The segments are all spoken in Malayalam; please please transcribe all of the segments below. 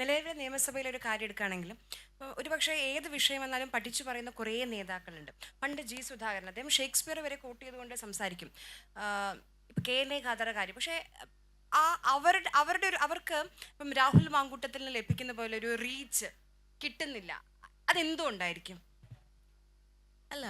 നിലവിലെ നിയമസഭയിൽ ഒരു കാര്യം എടുക്കുകയാണെങ്കിലും ഒരു ഒരുപക്ഷെ ഏത് വിഷയം വന്നാലും പഠിച്ചു പറയുന്ന കുറേ നേതാക്കളുണ്ട്. പണ്ട് ജി സുധാകരൻ അദ്ദേഹം ഷേക്സ്പിയർ വരെ കോട്ട് ചെയ്തുകൊണ്ട് സംസാരിക്കും ഇപ്പം കെ എൻ എ ഖാദറ കാര്യം പക്ഷേ ആ അവരുടെ അവരുടെ ഒരു അവർക്ക് ഇപ്പം രാഹുൽ മാങ്കൂട്ടത്തിൽ നിന്ന് ലഭിക്കുന്ന പോലെ ഒരു റീച്ച് കിട്ടുന്നില്ല. അതെന്തുകൊണ്ടായിരിക്കും? അല്ല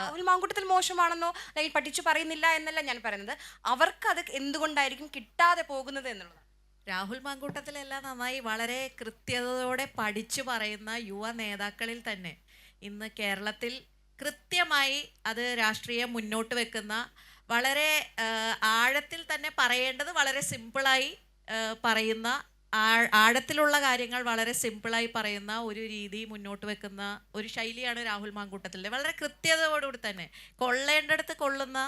രാഹുൽ മാങ്കൂട്ടത്തിൽ മോശമാണെന്നോ അല്ലെങ്കിൽ പഠിച്ചു പറയുന്നില്ല എന്നല്ല ഞാൻ പറയുന്നത്. അവർക്ക് അത് എന്തുകൊണ്ടായിരിക്കും കിട്ടാതെ പോകുന്നത് എന്നുള്ളത് രാഹുൽ മാങ്കൂട്ടത്തിലെല്ലാം നന്നായി വളരെ കൃത്യതയോടെ പഠിച്ചു പറയുന്ന യുവ നേതാക്കളിൽ തന്നെ ഇന്ന് കേരളത്തിൽ കൃത്യമായി അത് രാഷ്ട്രീയം മുന്നോട്ട് വെക്കുന്ന വളരെ ആഴത്തിൽ തന്നെ പറയേണ്ടത് വളരെ സിമ്പിളായി പറയുന്ന ആഴത്തിലുള്ള കാര്യങ്ങൾ വളരെ സിമ്പിളായി പറയുന്ന ഒരു രീതി മുന്നോട്ട് വെക്കുന്ന ഒരു ശൈലിയാണ് രാഹുൽ മാങ്കൂട്ടത്തിന്റെ വളരെ കൃത്യതയോടുകൂടി തന്നെ കൊള്ളേണ്ടടുത്ത് കൊള്ളുന്ന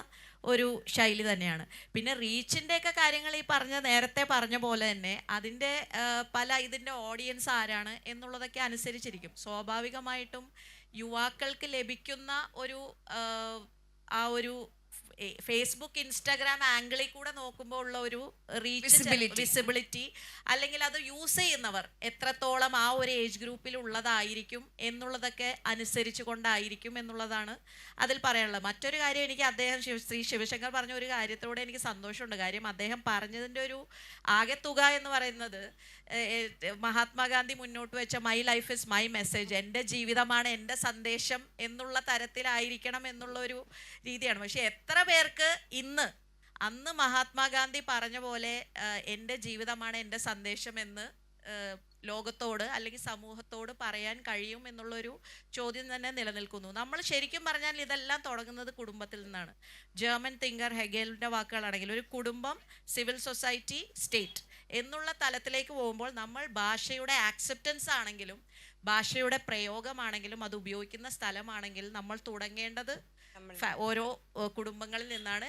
ഒരു ശൈലി തന്നെയാണ്. പിന്നെ റീച്ചിന്റെ ഒക്കെ കാര്യങ്ങൾ ഈ പറഞ്ഞ നേരത്തെ പറഞ്ഞ പോലെ തന്നെ അതിന്റെ പല ഇതിന്റെ ഓഡിയൻസ് ആരാണ് എന്നുള്ളതൊക്കെ അനുസരിച്ചിരിക്കും. സ്വാഭാവികമായിട്ടും യുവാക്കൾക്ക് ലഭിക്കുന്ന ഒരു ആ, ഒരു ഫേസ്ബുക്ക് ഇൻസ്റ്റാഗ്രാം ആംഗിളിൽ കൂടെ നോക്കുമ്പോൾ ഉള്ള ഒരു റീച്ച് വിസിബിലിറ്റി അല്ലെങ്കിൽ അത് യൂസ് ചെയ്യുന്നവർ എത്രത്തോളം ആ ഒരു ഏജ് ഗ്രൂപ്പിൽ ഉള്ളതായിരിക്കും എന്നുള്ളതൊക്കെ അനുസരിച്ച് കൊണ്ടായിരിക്കും എന്നുള്ളതാണ് അതിൽ പറയാനുള്ളത്. മറ്റൊരു കാര്യം എനിക്ക് അദ്ദേഹം ശ്രീ ശിവശങ്കർ പറഞ്ഞ ഒരു കാര്യത്തോടെ എനിക്ക് സന്തോഷമുണ്ട്. കാര്യം അദ്ദേഹം പറഞ്ഞതിന്റെ ഒരു ആകെ തുക എന്ന് പറയുന്നത് മഹാത്മാഗാന്ധി മുന്നോട്ട് വെച്ച my life is my message എന്റെ ജീവിതമാണ് എന്റെ സന്ദേശം എന്നുള്ള തരത്തിലായിരിക്കണം എന്നുള്ള ഒരു രീതിയാണ്. പക്ഷെ എത്ര പേർക്ക് ഇന്ന് അന്ന് മഹാത്മാഗാന്ധി പറഞ്ഞ പോലെ എന്റെ ജീവിതമാണ് എന്റെ സന്ദേശം എന്ന് ലോകത്തോട് അല്ലെങ്കിൽ സമൂഹത്തോട് പറയാൻ കഴിയും എന്നുള്ളൊരു ചോദ്യം തന്നെ നിലനിൽക്കുന്നു. നമ്മൾ ശരിക്കും പറഞ്ഞാൽ ഇതെല്ലാം തുടങ്ങുന്നത് കുടുംബത്തിൽ നിന്നാണ്. ജർമ്മൻ തിങ്കർ ഹെഗേലിന്റെ വാക്കുകളാണെങ്കിൽ ഒരു കുടുംബം സിവിൽ സൊസൈറ്റി സ്റ്റേറ്റ്. എന്നുള്ള തലത്തിലേക്ക് പോകുമ്പോൾ നമ്മൾ ഭാഷയുടെ ആക്സെപ്റ്റൻസ് ആണെങ്കിലും ഭാഷയുടെ പ്രയോഗമാണെങ്കിലും അത് ഉപയോഗിക്കുന്ന സ്ഥലമാണെങ്കിൽ നമ്മൾ തുടങ്ങേണ്ടത് ഓരോ കുടുംബങ്ങളിൽ നിന്നാണ്.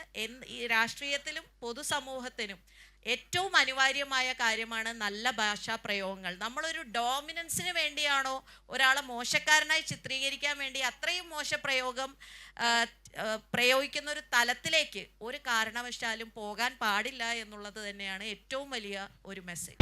രാഷ്ട്രീയത്തിലും പൊതുസമൂഹത്തിനും ഏറ്റവും അനിവാര്യമായ കാര്യമാണ് നല്ല ഭാഷാ പ്രയോഗങ്ങൾ. നമ്മളൊരു ഡോമിനൻസിന് വേണ്ടിയാണോ ഒരാളെ മോശക്കാരനായി ചിത്രീകരിക്കാൻ വേണ്ടി അത്രയും മോശ പ്രയോഗം പ്രയോഗിക്കുന്ന ഒരു തലത്തിലേക്ക് ഒരു കാരണവശാലും പോകാൻ പാടില്ല എന്നുള്ളത് തന്നെയാണ് ഏറ്റവും വലിയ ഒരു മെസ്സേജ്